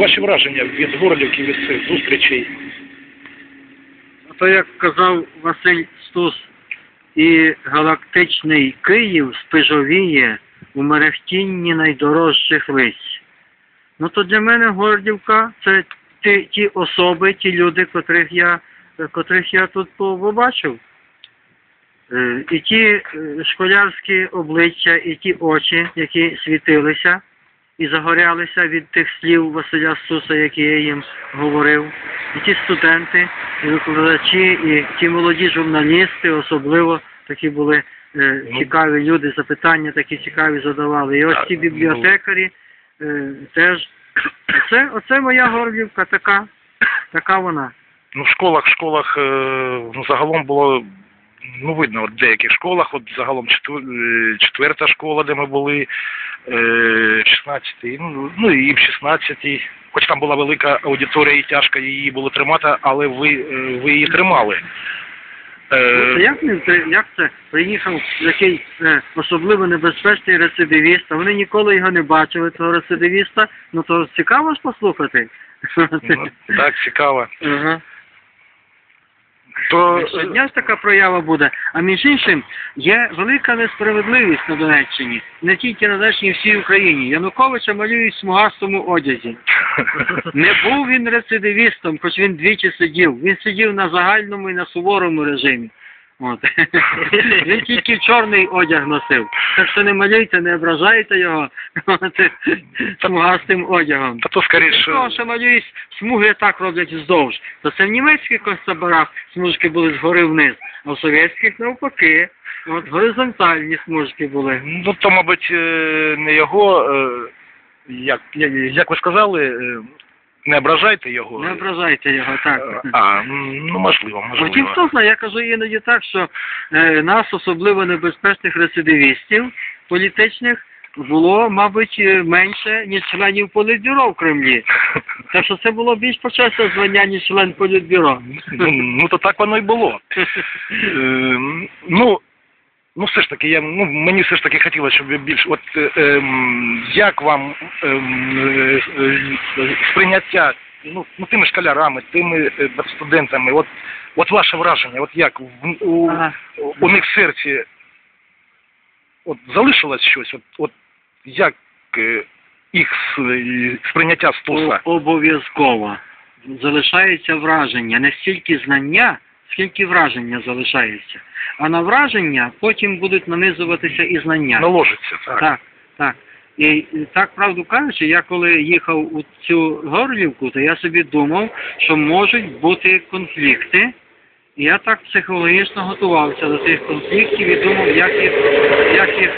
ваші враження від Горлівки, від цих зустрічей? То, як казав Василь Стус, і галактичний Київ спижовіє у мерехтінні найдорожчих лиць. Ну то для мене Гордівка це ті, ті особи, ті люди, котрих я, котрих я тут побачив. Е, І ті е, школярські обличчя, і ті очі, які світилися і загорялися від тих слів Василя Стуса, які я їм говорив, і ті студенти, і викладачі, і ті молоді журналісти, особливо такі були е, Ну. цікаві люди, запитання такі цікаві задавали. І ось ті ну. бібліотекарі е, теж. Оце, оце моя Горлівка така, така вона. Ну, в школах, в школах е, ну, загалом було, ну, видно, от в деяких школах, от загалом четвер- е, четверта школа, де ми були, 16-й, ну, ну і в 16-й. Хоч там була велика аудиторія і тяжко її було тримати, але ви, е, ви її тримали. Е, Це як, як це приїхав який е, особливо небезпечний рецидивіст, а вони ніколи його не бачили, того рецидивіста, ну то цікаво ж послухати. ну, так, цікаво. Ага. То, Щодня ж така проява буде. А між іншим, є велика несправедливість на Донеччині, не тільки на Донеччині, всій Україні. Януковича малюють в смугастому одязі. Не був він рецидивістом, хоч він двічі сидів. Він сидів на загальному і на суворому режимі. От. Він тільки чорний одяг носив. Так що не малюйте, не ображайте його от, смугастим одягом. та то скоріше, Того, що малюють смуги так роблять вздовж. То це в німецьких концтаборах смужки були згори вниз, а в совєтських навпаки. От горизонтальні смужки були. ну, то, мабуть, е, не його, е, як, як ви сказали, е, не ображайте його. Не ображайте його так. А, ну можливо, Втім, можливо. хто знає, я кажу іноді так, що е, нас, особливо небезпечних рецидивістів політичних, було, мабуть, е, менше, ніж членів політбюро в Кремлі. Так що це було більш почесне звання, ніж член політбюро. Ну, ну то так воно і було. Е, ну, ну все ж таки, я, ну, мені все ж таки хотілося, щоб ви більш, от е, ем, як вам ем, е, е, сприйняття ну, ну, тими школярами, тими е, студентами, от, от ваше враження, от як в, у, Ага. у них в серці от залишилось щось, от, от як е, їх сприйняття стуса? Обов'язково. Залишається враження. Не стільки знання, скільки враження залишається. А на враження потім будуть нанизуватися і знання. Наложиться, так. Так, так. І, так, правду кажучи, я коли їхав у цю Горлівку, то я собі думав, що можуть бути конфлікти. І я так психологічно готувався до цих конфліктів і думав, як їх, як їх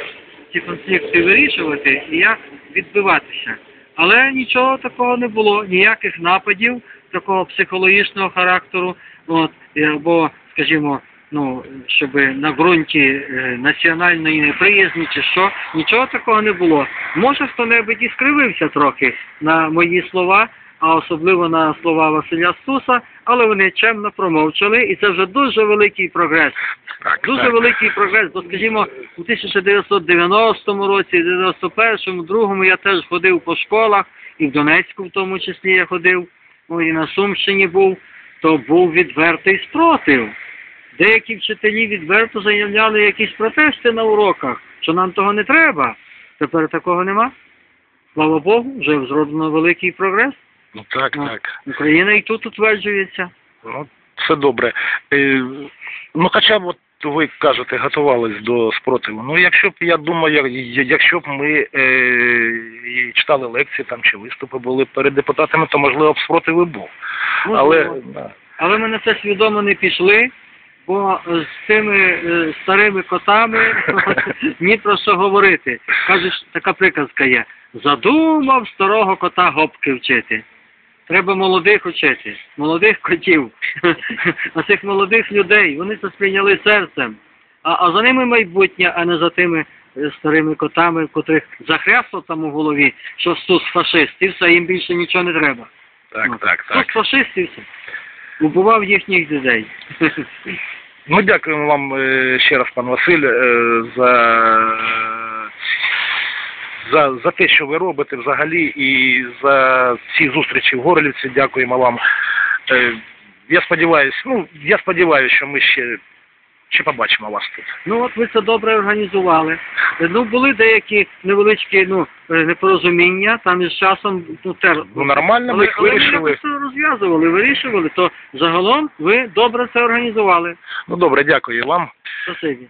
ці конфлікти вирішувати і як відбиватися. Але нічого такого не було, ніяких нападів такого психологічного характеру, от, або, скажімо, ну, щоб на ґрунті е, національної неприязні чи що, нічого такого не було. Може, хто-небудь і скривився трохи на мої слова, а особливо на слова Василя Стуса, але вони чемно промовчали, і це вже дуже великий прогрес. Так, Дуже так. великий прогрес, бо, скажімо, у 1990 році, 91-му, другому я теж ходив по школах, і в Донецьку в тому числі я ходив, і на Сумщині був, то був відвертий спротив. Деякі вчителі відверто заявляли якісь протести на уроках, що нам того не треба. Тепер такого нема. Слава Богу, вже зроблено великий прогрес. Ну так, Ну, так. Україна і тут утверджується. Ну, це добре. Е, ну, хоча б от ви кажете, готувались до спротиву. Ну, якщо б я думаю, якщо б ми е, читали лекції там чи виступи були перед депутатами, то можливо б спротив і був. Але да. Але ми на це свідомо не пішли, бо з цими е, старими котами ні про що говорити. Кажуть, така приказка є. Задумав старого кота гопки вчити. Треба молодих учити, молодих котів. А цих молодих людей, вони це сприйняли серцем. А, а за ними майбутнє, а не за тими е, старими котами, в котрих захрясло там у голові, що стус фашист, і все, їм більше нічого не треба. так, так, Стус так. фашист і все. Убивав їхніх дітей. Ну, дякуємо вам е, ще раз, пан Василь, е, за за, за те, що ви робите взагалі, і за ці зустрічі в Горлівці. Дякуємо вам. Е, я сподіваюся, ну, я сподіваюся, що ми ще, ще побачимо вас тут. Ну от ви це добре організували. Ну були деякі невеличкі ну е, непорозуміння, там із часом ну теж Ну, нормально, ми їх але вирішили. якось це розв'язували, вирішували. То загалом ви добре це організували. Ну добре, дякую вам. Спасибі.